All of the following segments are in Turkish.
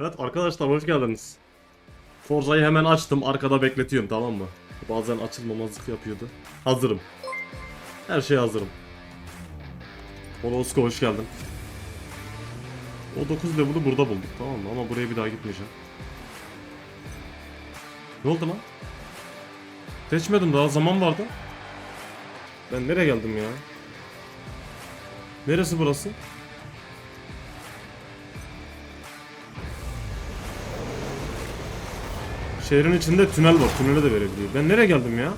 Evet arkadaşlar hoş geldiniz. Forza'yı hemen açtım arkada bekletiyorum tamam mı? Bazen açılmamazlık yapıyordu. Hazırım. Her şeye hazırım. Orosko hoş geldin. O 9 level'ı burada bulduk tamam mı? Ama buraya bir daha gitmeyeceğim. Ne oldu lan? Seçmedim daha zaman vardı. Ben nereye geldim ya? Neresi burası? Şehrin içinde tünel var. Tünele de verebiliyor. Ben nereye geldim ya?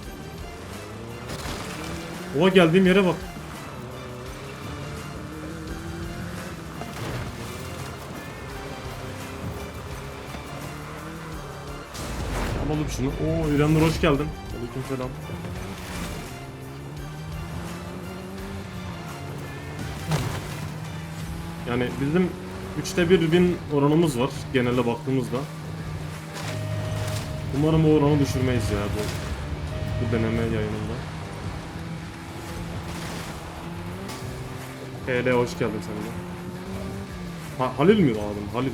Oha geldiğim yere bak. Alalım şunu. Oo İranur hoş geldin. Aleykümselam. Yani bizim üçte bir bin oranımız var genelde baktığımızda. Umarım oranı düşürmeyiz ya bu, bu deneme yayınında. HL hoş geldin sen de. Ha, Halil mi adım? Halil.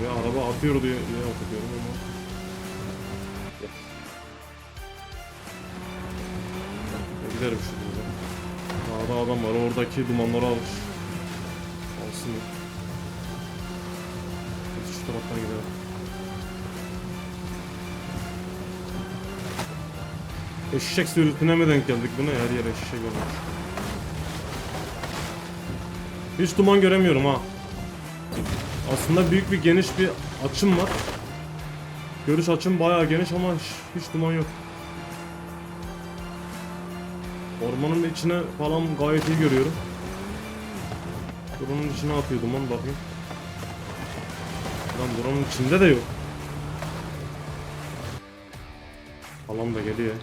Buraya araba atıyor diye, diye okuyorum ama. Ben giderim şurada. Sağda adam var oradaki dumanları alır. Alsın. Taraftan gidelim. Eşek sürüsüne mi denk geldik buna? Her yer eşek olmuş. Hiç duman göremiyorum ha. Aslında büyük bir geniş bir açım var. Görüş açım bayağı geniş ama hiç, hiç duman yok. Ormanın içine falan gayet iyi görüyorum. Buranın içine atıyor duman bakayım. Lan buranın içinde de yok. Falan da geliyor.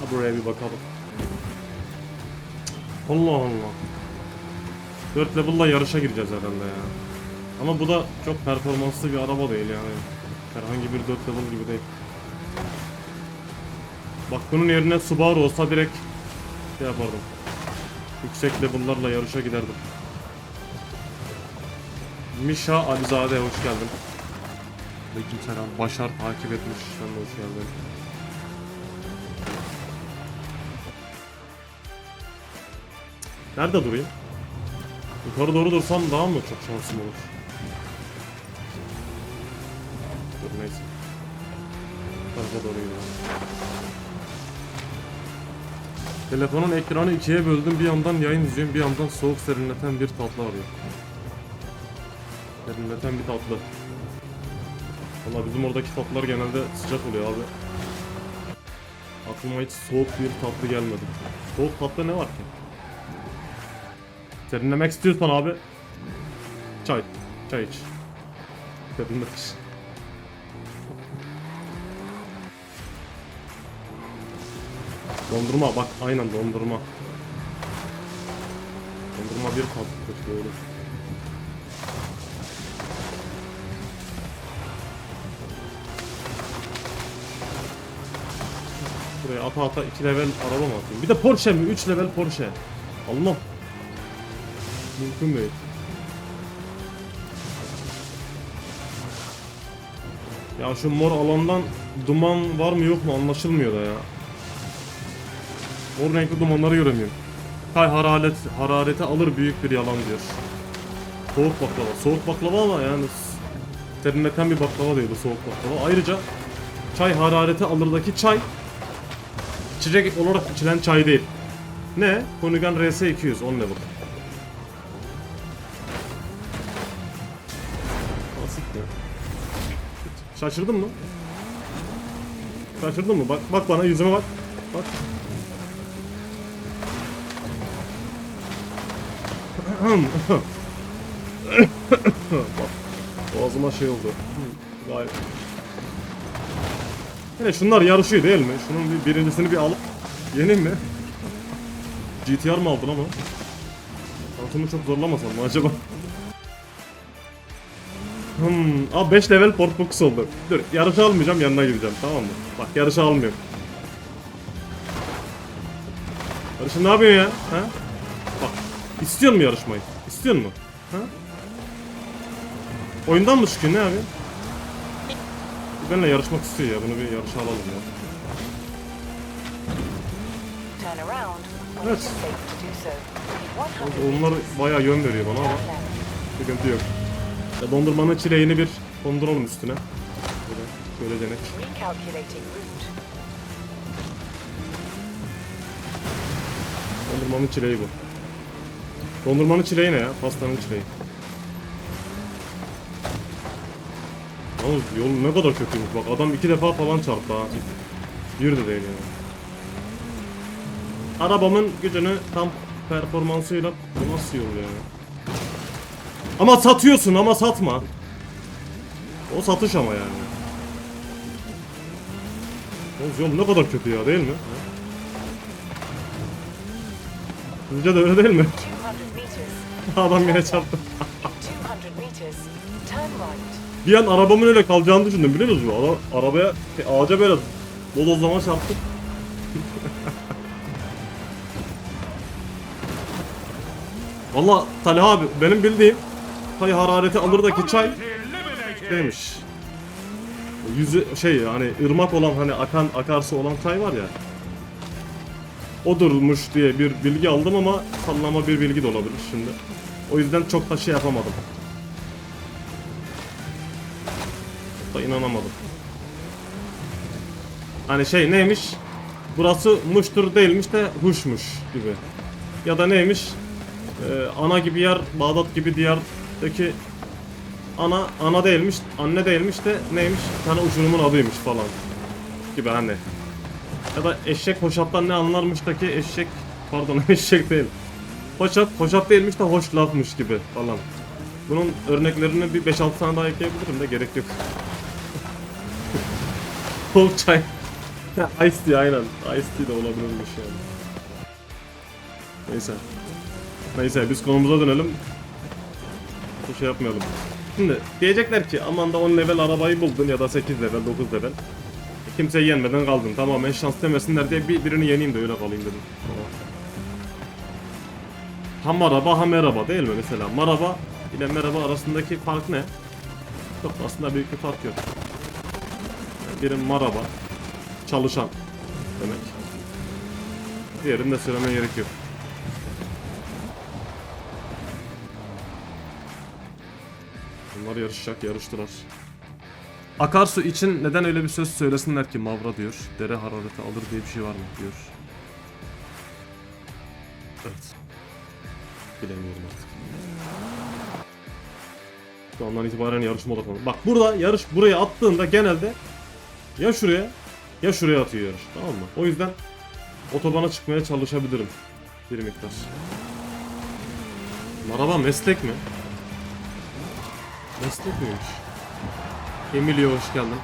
Ha buraya bir bakalım. Allah Allah. 4 level'la yarışa gireceğiz herhalde ya. Ama bu da çok performanslı bir araba değil yani. Herhangi bir 4 level gibi değil. Bak bunun yerine Subaru olsa direkt şey yapardım. Yüksek level'larla yarışa giderdim. Mişa Alizade hoş geldin. Aleykümselam. Başar takip etmiş. Sen de hoş geldin. Nerede durayım? Yukarı doğru dursam daha mı çok şansım olur? Dur neyse. Tarafa doğru gidelim. Telefonun ekranı ikiye böldüm. Bir yandan yayın izliyorum, bir yandan soğuk serinleten bir tatlı arıyor. Serinleten bir tatlı. Valla bizim oradaki tatlılar genelde sıcak oluyor abi. Aklıma hiç soğuk bir tatlı gelmedi. Soğuk tatlı ne var ki? Serinlemek istiyorsan abi çay, çay iç. Serinlet iç. Dondurma bak aynen dondurma. Dondurma bir tatlıdır doğru. Buraya ata ata 2 level araba mı atayım? Bir de Porsche mi? 3 level Porsche. Almam. Mümkün değil. Ya şu mor alandan duman var mı yok mu anlaşılmıyor da ya. Mor renkli dumanları göremiyorum. Kay hararet, harareti alır büyük bir yalan diyor. Soğuk baklava. Soğuk baklava ama yani serinleten bir baklava değil bu soğuk baklava. Ayrıca çay harareti alırdaki çay içecek olarak içilen çay değil. Ne? Konigan RS 200 10 level. Basit ya. Şaşırdın mı? Şaşırdın mı? Bak bak bana yüzüme bak. Bak. bak. Boğazıma şey oldu. Gayet. Yine şunlar yarışıyor değil mi? Şunun bir birincisini bir alıp yeneyim mi? GTR mı aldın ama? Altımı çok zorlamasam mı acaba? Hmm, aa 5 level port focus oldu. Dur, yarışa almayacağım, yanına gideceğim tamam mı? Bak yarışa almıyorum. Yarışın ne yapıyorsun ya? Ha? Bak, İstiyor mu yarışmayı? İstiyor mu? Ha? Oyundan mı çıkıyor ne abi? Benimle yarışmak istiyor ya. Bunu bir yarışa alalım ya. Evet. it's safe to do so. 100 Onlar bayağı yön veriyor bana ama sıkıntı yok. Ya dondurmanın çileğini bir konduralım üstüne. Böyle, şöyle denek. Dondurmanın çileği bu. Dondurmanın çileği ne ya? Pastanın çileği. Yalnız yol ne kadar kötüymüş. Bak adam iki defa falan çarptı ha. Bir de değil yani. Arabamın gücünü tam performansıyla bu nasıl yol ya? Ama satıyorsun ama satma. O satış ama yani. Yalnız yol ne kadar kötü ya değil mi? Sizce de öyle değil mi? 200 meters. Adam yine çarptı. 200 meters. Turn right. Bir an arabamın öyle kalacağını düşündüm biliyor musun? Ara, arabaya, şey, ağaca böyle bodozlama çarptı. Valla Talha abi benim bildiğim çay harareti alırdaki çay şeymiş. Yüzü şey yani ırmak olan hani akan akarsı olan çay var ya. Odurmuş diye bir bilgi aldım ama sallama bir bilgi de olabilir şimdi. O yüzden çok da şey yapamadım. Da inanamadım. Hani şey neymiş? Burası muştur değilmiş de huşmuş gibi. Ya da neymiş? Ee, ana gibi yer, Bağdat gibi diyardaki ana ana değilmiş, anne değilmiş de neymiş? Bir tane uçurumun adıymış falan. Gibi hani. Ya da eşek hoşaptan ne anlarmıştaki eşek pardon eşek değil. Hoşap, hoşap değilmiş de hoş lafmış gibi falan. Bunun örneklerini bir 5-6 tane daha ekleyebilirim de gerek yok. Soğuk çay. Ice tea aynen. Ice tea de olabilirmiş yani. Neyse. Neyse biz konumuza dönelim. Bu şey yapmayalım. Şimdi diyecekler ki aman da 10 level arabayı buldun ya da 8 level 9 level. Kimseyi yenmeden kaldın. Tamamen şans demesinler diye bir, birini yeneyim de öyle kalayım dedim. Ha maraba ha merhaba değil mi mesela? Maraba ile merhaba arasındaki fark ne? Çok aslında büyük bir fark yok. Biri maraba, çalışan demek. Diğerini de söylemeye gerek yok. Bunlar yarışacak, yarıştılar. Akarsu için neden öyle bir söz söylesinler ki Mavra diyor. Dere harareti alır diye bir şey var mı diyor. Evet. Bilemiyorum artık. Şu andan itibaren yarışma odaklanın. Bak burada yarış buraya attığında genelde ya şuraya ya şuraya atıyor. Tamam mı? O yüzden otobana çıkmaya çalışabilirim. Bir miktar. Araba meslek mi? Meslek miymiş? Emilio hoş geldin.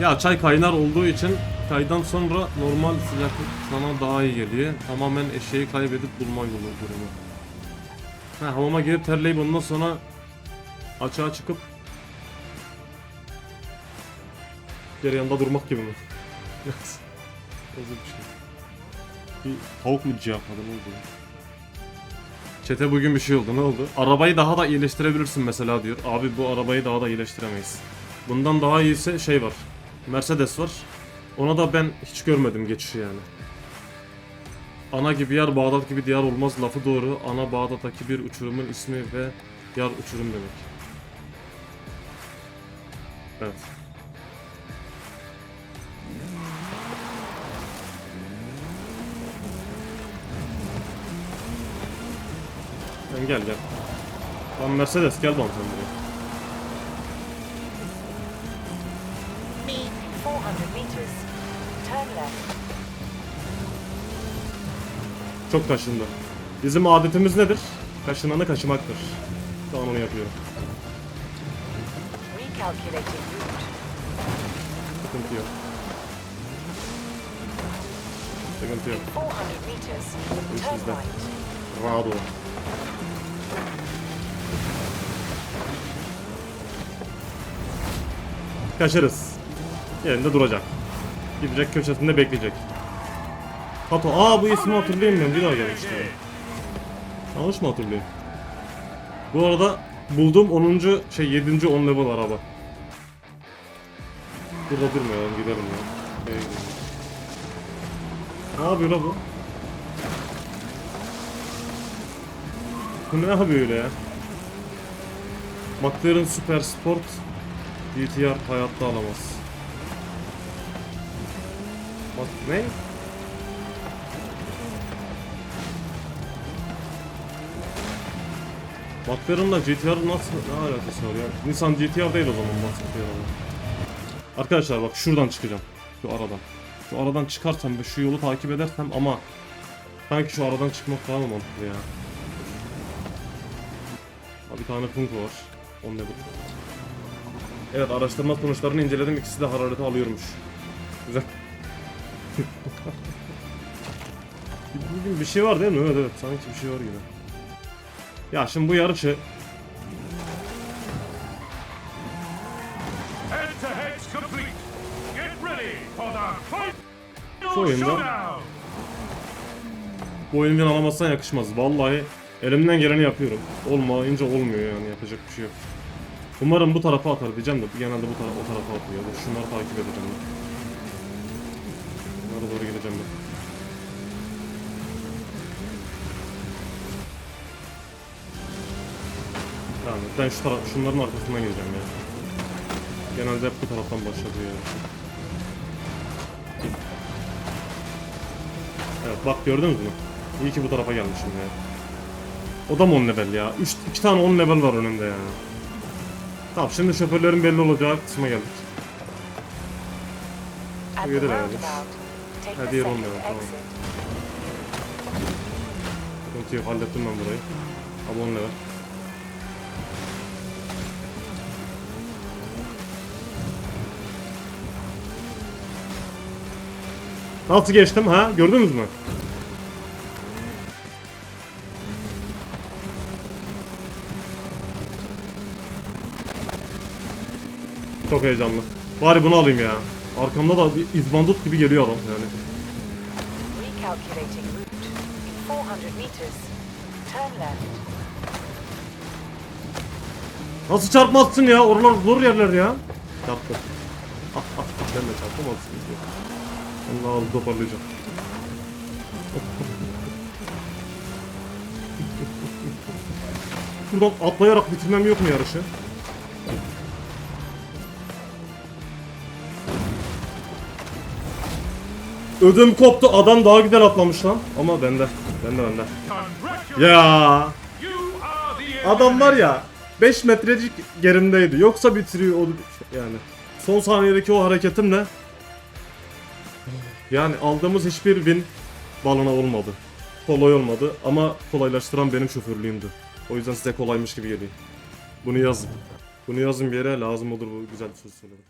Ya çay kaynar olduğu için çaydan sonra normal sıcaklık sana daha iyi geliyor. Tamamen eşeği kaybedip bulma yolu durumu. Ha, hamama girip terleyip ondan sonra açığa çıkıp Geri yanında durmak gibi mi? Evet. Nasıl bir şey? Bir tavuk mu cihapladı ne oldu? Çete bugün bir şey oldu ne oldu? Arabayı daha da iyileştirebilirsin mesela diyor. Abi bu arabayı daha da iyileştiremeyiz. Bundan daha iyisi şey var. Mercedes var. Ona da ben hiç görmedim geçişi yani. Ana gibi yer Bağdat gibi diyar olmaz lafı doğru. Ana Bağdat'taki bir uçurumun ismi ve yar uçurum demek. Evet. Sen gel gel. Lan Mercedes gel bana sen buraya. 400 meters. Turn left. Çok kaşındı. Bizim adetimiz nedir? Kaşınanı kaşımaktır. Şu an onu yapıyorum. Recalculating route. Sıkıntı yok. Sıkıntı yok. 400 meters. This Turn right. Rahat ol. Kaçarız. Yerinde duracak. Gidecek köşesinde bekleyecek. Pato, aa bu ismi hatırlayayım ben bir daha gelmişti. Yanlış mı hatırlıyorum? Bu arada buldum 10. şey 7. 10 level araba. Burada durmayalım gidelim ya. Gidelim. Ne yapıyor bu? Bu ne yapıyor öyle ya? McLaren Super Sport GTR hayatta alamaz. Bak ne? McLaren'la GTR nasıl ne alakası var ya? Nissan GTR değil o zaman McLaren'la. Arkadaşlar bak şuradan çıkacağım. Şu aradan. Şu aradan çıkarsam ve şu yolu takip edersem ama sanki şu aradan çıkmak daha mı mantıklı ya? Bir tane punk var. On level. Evet araştırma sonuçlarını inceledim. İkisi de harareti alıyormuş. Güzel. Bugün bir şey var değil mi? Evet evet sanki bir şey var yine. Ya şimdi bu yarışı Şu oyunda- bu oyundan alamazsan yakışmaz. Vallahi elimden geleni yapıyorum. Olmayınca olmuyor yani yapacak bir şey yok. Umarım bu tarafa atar diyeceğim de genelde bu tarafa o tarafa atıyor. Dur şunları takip edeceğim ben. Bunlara doğru gideceğim ben. Yani ben şu taraf, şunların arkasından gideceğim ya. Genelde hep bu taraftan başladı ya. Evet bak gördünüz mü? İyi ki bu tarafa gelmişim ya. O da mı 10 level ya? 3 2 tane 10 level var önümde ya. Tamam şimdi şoförlerin belli olacağı kısma geldik. Take Hadi the yürü second onunla, tamam. yok hallettim ben burayı. Abi 10 level. Nasıl geçtim ha? Gördünüz mü? Çok heyecanlı. Bari bunu alayım ya. Arkamda da bir izbandut gibi geliyor adam yani. Recalculating route. In 400 meters, turn left. Nasıl çarpmazsın ya? Oralar zor yerler ya. Çarptı. Ah ah ben de çarpamazsın. Onu alıp toparlayacağım. Buradan atlayarak bitirmem yok mu yarışı? Ödüm koptu. Adam daha güzel atlamış lan. Ama bende. Bende bende. Ya. Adam var ya 5 metrecik gerimdeydi. Yoksa bitiriyor o yani. Son saniyedeki o hareketimle yani aldığımız hiçbir win balına olmadı. Kolay olmadı ama kolaylaştıran benim şoförlüğümdü. O yüzden size kolaymış gibi geliyor. Bunu yazın. Bunu yazın bir yere lazım olur bu güzel söz söyledim.